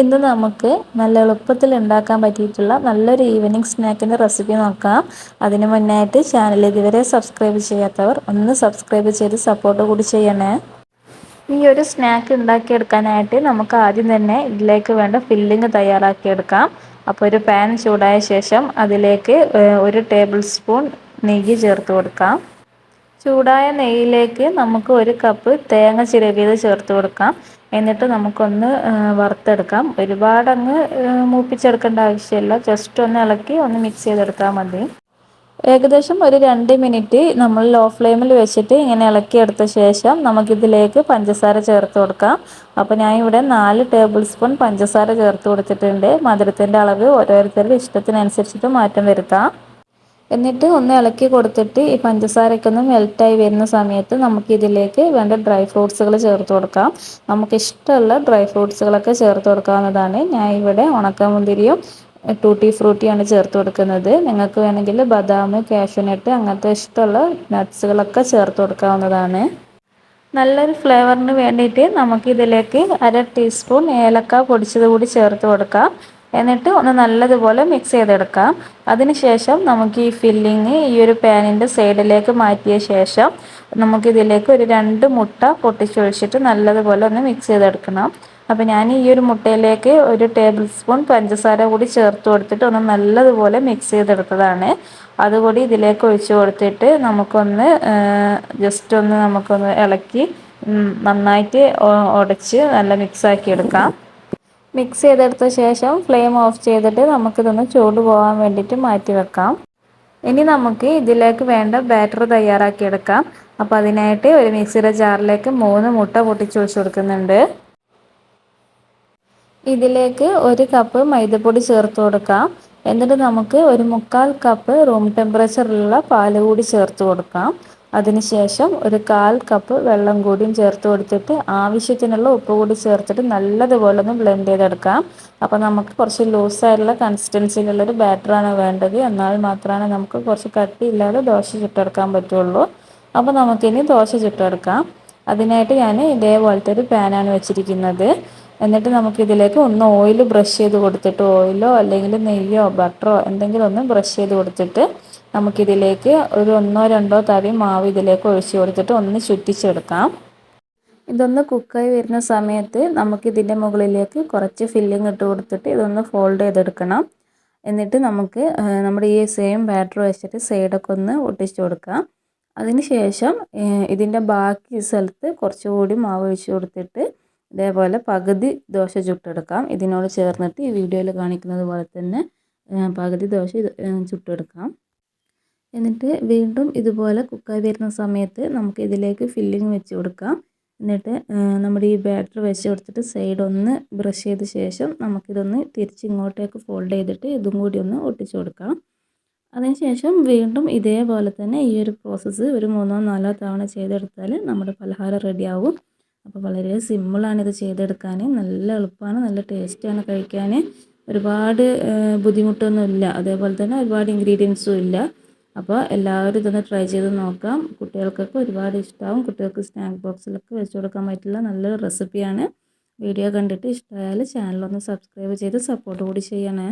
ഇന്ന് നമുക്ക് നല്ല എളുപ്പത്തിൽ ഉണ്ടാക്കാൻ പറ്റിയിട്ടുള്ള നല്ലൊരു ഈവനിങ് സ്നാക്കിന്റെ റെസിപ്പി നോക്കാം. അതിന് മുന്നായിട്ട് ചാനൽ ഇതുവരെ സബ്സ്ക്രൈബ് ചെയ്യാത്തവർ ഒന്ന് സബ്സ്ക്രൈബ് ചെയ്ത് സപ്പോർട്ട് കൂടി ചെയ്യണേ. ഈ ഒരു സ്നാക്ക് ഉണ്ടാക്കിയെടുക്കാനായിട്ട് നമുക്ക് ആദ്യം തന്നെ ഇതിലേക്ക് വേണ്ട ഫില്ലിങ് തയ്യാറാക്കിയെടുക്കാം. അപ്പോൾ ഒരു പാൻ ചൂടായ ശേഷം അതിലേക്ക് ഒരു ടേബിൾ സ്പൂൺ നെയ്യ് ചേർത്ത് കൊടുക്കാം. ചൂടായ നെയ്യിലേക്ക് നമുക്ക് ഒരു കപ്പ് തേങ്ങ ചിരവിയത് ചേർത്ത് കൊടുക്കാം. എന്നിട്ട് നമുക്കൊന്ന് വറുത്തെടുക്കാം. ഒരുപാടങ്ങ് മൂപ്പിച്ചെടുക്കേണ്ട ആവശ്യമില്ല. ജസ്റ്റ് ഒന്ന് ഇളക്കി ഒന്ന് മിക്സ് ചെയ്തെടുത്താൽ മതി. ഏകദേശം ഒരു രണ്ട് മിനിറ്റ് നമ്മൾ ലോ ഫ്ലെയിമിൽ വെച്ചിട്ട് ഇങ്ങനെ ഇളക്കിയെടുത്ത ശേഷം നമുക്കിതിലേക്ക് പഞ്ചസാര ചേർത്ത് കൊടുക്കാം. അപ്പോൾ ഞാൻ ഇവിടെ നാല് ടേബിൾ സ്പൂൺ പഞ്ചസാര ചേർത്ത് കൊടുത്തിട്ടുണ്ട്. മധുരത്തിന്റെ അളവ് ഓരോരുത്തരുടെ ഇഷ്ടത്തിനനുസരിച്ചിട്ട് മാറ്റം വരുത്താം. എന്നിട്ട് ഒന്ന് ഇളക്കി കൊടുത്തിട്ട് ഈ പഞ്ചസാരയ്ക്ക് ഒന്ന് മെൽറ്റായി വരുന്ന സമയത്ത് നമുക്ക് ഇതിലേക്ക് വേണ്ട ഡ്രൈ ഫ്രൂട്ട്സുകൾ ചേർത്ത് കൊടുക്കാം. നമുക്ക് ഇഷ്ടമുള്ള ഡ്രൈ ഫ്രൂട്ട്സുകളൊക്കെ ചേർത്ത് കൊടുക്കാവുന്നതാണ്. ഞാൻ ഇവിടെ ഉണക്കമുന്തിരിയും ടൂട്ടി ഫ്രൂട്ടിയാണ് ചേർത്ത് കൊടുക്കുന്നത്. നിങ്ങൾക്ക് വേണമെങ്കിൽ ബദാം കാഷ്യൂനട്ട് അങ്ങനത്തെ ഇഷ്ടമുള്ള നട്ട്സുകളൊക്കെ ചേർത്ത് കൊടുക്കാവുന്നതാണ്. നല്ലൊരു ഫ്ലേവറിന് വേണ്ടിയിട്ട് നമുക്കിതിലേക്ക് അര ടീസ്പൂൺ ഏലക്ക പൊടിച്ചത് കൂടി ചേർത്ത് കൊടുക്കാം. എന്നിട്ട് ഒന്ന് നല്ലതുപോലെ മിക്സ് ചെയ്തെടുക്കാം. അതിനുശേഷം നമുക്ക് ഈ ഫില്ലിങ് ഈ ഒരു പാനിന്റെ സൈഡിലേക്ക് മാറ്റിയ ശേഷം നമുക്കിതിലേക്ക് ഒരു രണ്ട് മുട്ട പൊട്ടിച്ചൊഴിച്ചിട്ട് നല്ലതുപോലെ ഒന്ന് മിക്സ് ചെയ്തെടുക്കണം. അപ്പോൾ ഞാൻ ഈ ഒരു മുട്ടയിലേക്ക് ഒരു ടേബിൾ സ്പൂൺ പഞ്ചസാര കൂടി ചേർത്ത് കൊടുത്തിട്ട് ഒന്ന് നല്ലതുപോലെ മിക്സ് ചെയ്തെടുത്തതാണ്. അതുകൂടി ഇതിലേക്ക് ഒഴിച്ച് കൊടുത്തിട്ട് നമുക്കൊന്ന് ജസ്റ്റ് ഒന്ന് നമുക്കൊന്ന് ഇളക്കി നന്നായിട്ട് ഉടച്ച് നല്ല മിക്സാക്കി എടുക്കാം മിക്സ് ചെയ്തെടുത്ത ശേഷം ഫ്ലെയിം ഓഫ് ചെയ്തിട്ട് നമുക്കിതൊന്ന് ചൂട് പോകാൻ വേണ്ടിയിട്ട് മാറ്റി വെക്കാം. ഇനി നമുക്ക് ഇതിലേക്ക് വേണ്ട ബാറ്റർ തയ്യാറാക്കിയെടുക്കാം. അപ്പോൾ അതിനായിട്ട് ഒരു മിക്സിയുടെ ജാറിലേക്ക് മൂന്ന് മുട്ട പൊട്ടിച്ചൊഴിച്ച് കൊടുക്കുന്നുണ്ട്. ഇതിലേക്ക് ഒരു കപ്പ് മൈദപ്പൊടി ചേർത്ത് കൊടുക്കാം. എന്നിട്ട് നമുക്ക് ഒരു മുക്കാൽ കപ്പ് റൂം ടെമ്പറേച്ചറിലുള്ള പാൽ കൂടി ചേർത്ത് കൊടുക്കാം. അതിനുശേഷം ഒരു കാൽ കപ്പ് വെള്ളം കൂടിയും ചേർത്ത് കൊടുത്തിട്ട് ആവശ്യത്തിനുള്ള ഉപ്പ് കൂടി ചേർത്തിട്ട് നല്ലതുപോലെ ഒന്ന് ബ്ലെൻഡ് ചെയ്തെടുക്കാം. അപ്പോൾ നമുക്ക് കുറച്ച് ലൂസായിട്ടുള്ള കൺസിസ്റ്റൻസിയിലുള്ളൊരു ബാറ്ററാണ് വേണ്ടത്. എന്നാൽ മാത്രമാണ് നമുക്ക് കുറച്ച് കട്ടിയില്ലാതെ ദോശ ചുട്ടെടുക്കാൻ പറ്റുള്ളൂ. അപ്പോൾ നമുക്കിനി ദോശ ചുട്ടെടുക്കാം. അതിനായിട്ട് ഞാൻ ഇതേപോലത്തെ ഒരു പാനാണ് വെച്ചിരിക്കുന്നത്. എന്നിട്ട് നമുക്കിതിലേക്ക് ഒന്ന് ഓയിൽ ബ്രഷ് ചെയ്ത് കൊടുത്തിട്ട് ഓയിലോ അല്ലെങ്കിൽ നെയ്യോ ബട്ടറോ എന്തെങ്കിലും ഒന്ന് ബ്രഷ് ചെയ്ത് കൊടുത്തിട്ട് നമുക്കിതിലേക്ക് ഒരു ഒന്നോ രണ്ടോ തവി മാവ് ഇതിലേക്ക് ഒഴിച്ച് കൊടുത്തിട്ട് ഒന്ന് ചുറ്റിച്ചെടുക്കാം. ഇതൊന്ന് കുക്കായി വരുന്ന സമയത്ത് നമുക്കിതിന്റെ മുകളിലേക്ക് കുറച്ച് ഫില്ലിങ് ഇട്ട് കൊടുത്തിട്ട് ഇതൊന്ന് ഫോൾഡ് ചെയ്തെടുക്കണം. എന്നിട്ട് നമുക്ക് നമ്മുടെ ഈ സെയിം ബാറ്റർ വെച്ചിട്ട് സൈഡൊക്കെ ഒന്ന് ഒട്ടിച്ചു കൊടുക്കാം. അതിന് ശേഷം ഇതിന്റെ ബാക്കി സ്ഥലത്ത് കുറച്ചുകൂടി മാവ് ഒഴിച്ചു കൊടുത്തിട്ട് ഇതേപോലെ പകുതി ദോശ ചുട്ടെടുക്കാം. ഇതിനോട് ചേർന്നിട്ട് ഈ വീഡിയോയിൽ കാണിക്കുന്നത് പോലെ തന്നെ പകുതി ദോശ ചുട്ടെടുക്കാം. എന്നിട്ട് വീണ്ടും ഇതുപോലെ കുക്കായി വരുന്ന സമയത്ത് നമുക്ക് ഇതിലേക്ക് ഫില്ലിങ് വെച്ച് കൊടുക്കാം. എന്നിട്ട് നമ്മുടെ ഈ ബാറ്റർ വെച്ച് കൊടുത്തിട്ട് സൈഡ് ഒന്ന് ബ്രഷ് ചെയ്ത ശേഷം നമുക്കിതൊന്ന് തിരിച്ച് ഇങ്ങോട്ടേക്ക് ഫോൾഡ് ചെയ്തിട്ട് ഇതും കൂടി ഒന്ന് ഒട്ടിച്ചു കൊടുക്കാം. അതിനുശേഷം വീണ്ടും ഇതേപോലെ തന്നെ ഈ ഒരു പ്രോസസ്സ് ഒരു മൂന്നോ നാലോ തവണ ചെയ്തെടുത്താൽ നമ്മുടെ പലഹാരം റെഡിയാവും അപ്പോൾ വളരെ സിമ്പിളാണ് ഇത് ചെയ്തെടുക്കാൻ നല്ല എളുപ്പമാണ് നല്ല ടേസ്റ്റാണ് കഴിക്കാൻ ഒരുപാട് ബുദ്ധിമുട്ടൊന്നുമില്ല. അതേപോലെ തന്നെ ഒരുപാട് ഇൻഗ്രീഡിയൻസും ഇല്ല. അപ്പോൾ എല്ലാവരും ഇതൊന്ന് ട്രൈ ചെയ്ത് നോക്കാം. കുട്ടികൾക്കൊക്കെ ഒരുപാട് ഇഷ്ടമാവും കുട്ടികൾക്ക് സ്നാക്ക് ബോക്സിലൊക്കെ വെച്ച് കൊടുക്കാൻ പറ്റുള്ള നല്ലൊരു റെസിപ്പിയാണ് വീഡിയോ കണ്ടിട്ട് ഇഷ്ടമായാൽ ചാനലൊന്ന് സബ്സ്ക്രൈബ് ചെയ്ത് സപ്പോർട്ട് കൂടി ചെയ്യണേ.